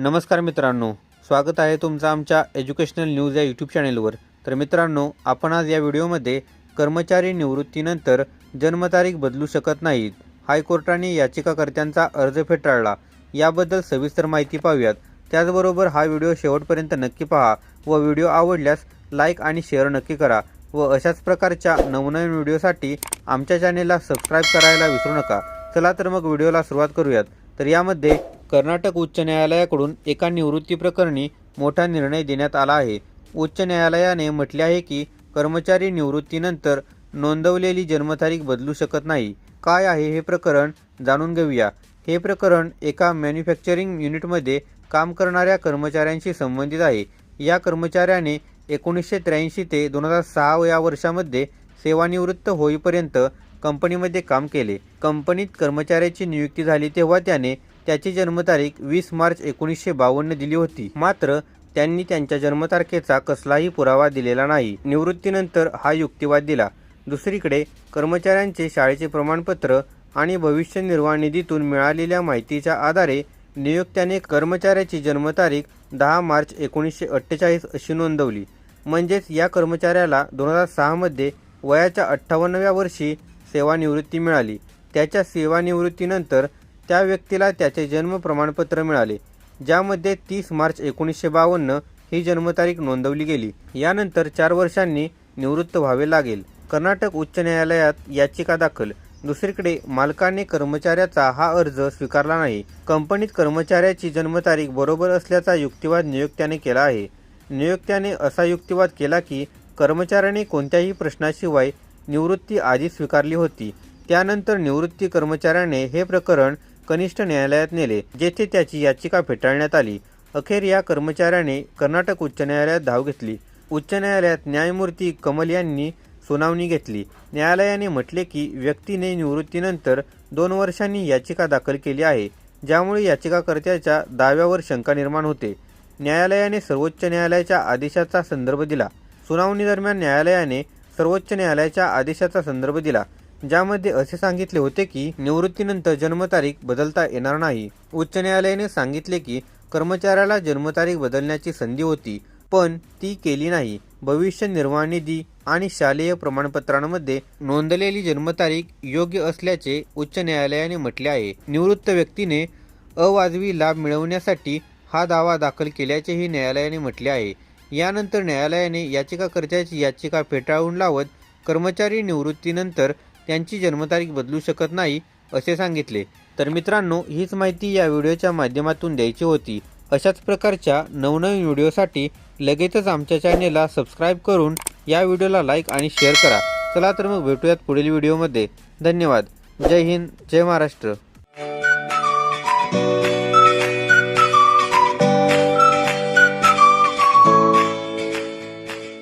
नमस्कार मित्रांनो स्वागत आहे तुमचं आमच्या एज्युकेशनल न्यूज या यूट्यूब चॅनेलवर तर मित्रांनो आपण आज या व्हिडिओमध्ये कर्मचारी निवृत्तीनंतर जन्मतारीख बदलू शकत नाहीत. हायकोर्टाने याचिकाकर्त्यांचा अर्ज फेटाळला. याबद्दल सविस्तर माहिती पाहूयात. त्याचबरोबर हा व्हिडिओ शेवटपर्यंत नक्की पहा व व्हिडिओ आवडल्यास लाईक आणि शेअर नक्की करा व अशाच प्रकारच्या नवनवीन व्हिडिओसाठी आमच्या चॅनेलला सबस्क्राईब करायला विसरू नका. चला तर मग व्हिडिओला सुरुवात करूयात. तर यामध्ये कर्नाटक उच्च न्यायालयाकडून एका निवृत्ती प्रकरणी मोठा निर्णय देण्यात आला आहे. उच्च न्यायालयाने म्हटले आहे की कर्मचारी निवृत्तीनंतर नोंदवलेली जन्मतारीख बदलू शकत नाही. काय आहे हे प्रकरण जाणून घेऊया. हे प्रकरण एका मॅन्युफॅक्चरिंग युनिटमध्ये काम करणाऱ्या कर्मचाऱ्यांशी संबंधित आहे. या कर्मचाऱ्याने एकोणीसशे त्र्याऐंशी ते दोन हजार सहा या वर्षामध्ये सेवानिवृत्त होईपर्यंत कंपनीमध्ये काम केले. कंपनीत कर्मचाऱ्याची नियुक्ती झाली तेव्हा त्याने त्याची जन्मतारीख वीस मार्च एकोणीसशे बावन्न दिली होती. मात्र त्यांनी त्यांच्या जन्मतारखेचा कसलाही पुरावा दिलेला नाही. निवृत्तीनंतर हा युक्तिवाद दिला. दुसरीकडे कर्मचाऱ्यांचे शाळेचे प्रमाणपत्र आणि भविष्य निर्वाह निधीतून मिळालेल्या माहितीच्या आधारे नियोक्त्याने कर्मचाऱ्याची जन्मतारीख दहा मार्च एकोणीसशे अठ्ठेचाळीस अशी नोंदवली. म्हणजेच या कर्मचाऱ्याला दोन हजार सहामध्ये वयाच्या अठ्ठावन्नव्या वर्षी सेवानिवृत्ती मिळाली. त्याच्या सेवानिवृत्तीनंतर त्या व्यक्तीला त्याचे जन्म प्रमाणपत्र मिळाले ज्यामध्ये तीस मार्च एकोणीसशे बावन्न ही जन्मतारीख नोंदवली गेली. यानंतर चार वर्षांनी निवृत्त व्हावे लागेल. कर्नाटक उच्च न्यायालयात याचिका दाखल. दुसरीकडे मालकाने कर्मचाऱ्याचा हा अर्ज स्वीकारला नाही. कंपनीत कर्मचाऱ्याची जन्मतारीख बरोबर असल्याचा युक्तिवाद नियोक्त्याने केला आहे. नियोक्त्याने असा युक्तिवाद केला की कर्मचाऱ्याने कोणत्याही प्रश्नाशिवाय निवृत्ती आधी स्वीकारली होती. त्यानंतर निवृत्ती कर्मचाऱ्याने हे प्रकरण कनिष्ठ न्यायालयात नेले जेथे त्याची याचिका फेटाळण्यात आली. अखेर या कर्मचाऱ्याने कर्नाटक उच्च न्यायालयात धाव घेतली. उच्च न्यायालयात न्यायमूर्ती कमल यांनी सुनावणी घेतली. न्यायालयाने म्हटले की व्यक्तीने निवृत्तीनंतर दोन वर्षांनी याचिका दाखल केली आहे ज्यामुळे याचिकाकर्त्याच्या दाव्यावर शंका निर्माण होते. न्यायालयाने सर्वोच्च न्यायालयाच्या आदेशाचा संदर्भ दिला. सुनावणी दरम्यान न्यायालयाने सर्वोच्च न्यायालयाच्या आदेशाचा संदर्भ दिला. ज्यामध्ये असे सांगितले होते की निवृत्तीनंतर जन्मतारीख बदलता येणार नाही. उच्च न्यायालयाने सांगितले की कर्मचाऱ्याला जन्मतारीख बदलण्याची संधी होती पण ती केली नाही. भविष्य निर्वाह निधी आणि शालेय प्रमाणपत्रांमध्ये नोंदलेली जन्मतारीख योग्य असल्याचे उच्च न्यायालयाने म्हटले आहे. निवृत्त व्यक्तीने अवाजवी लाभ मिळवण्यासाठी हा दावा दाखल केल्याचेही न्यायालयाने म्हटले आहे. यानंतर न्यायालयाने याचिकाकर्त्याची याचिका फेटाळून लावत कर्मचारी निवृत्तीनंतर त्यांची जन्मतारीख बदलू शकत नाही असे सांगितले. तर मित्रांनो हीच माहिती या व्हिडिओच्या माध्यमातून द्यायची होती. अशाच प्रकारच्या नवनवीन व्हिडिओसाठी लगेचच आमच्या चॅनेलला सबस्क्राईब करून या व्हिडिओला लाईक आणि शेअर करा. चला तर मग भेटूयात पुढील व्हिडिओमध्ये. धन्यवाद. जय हिंद जय महाराष्ट्र.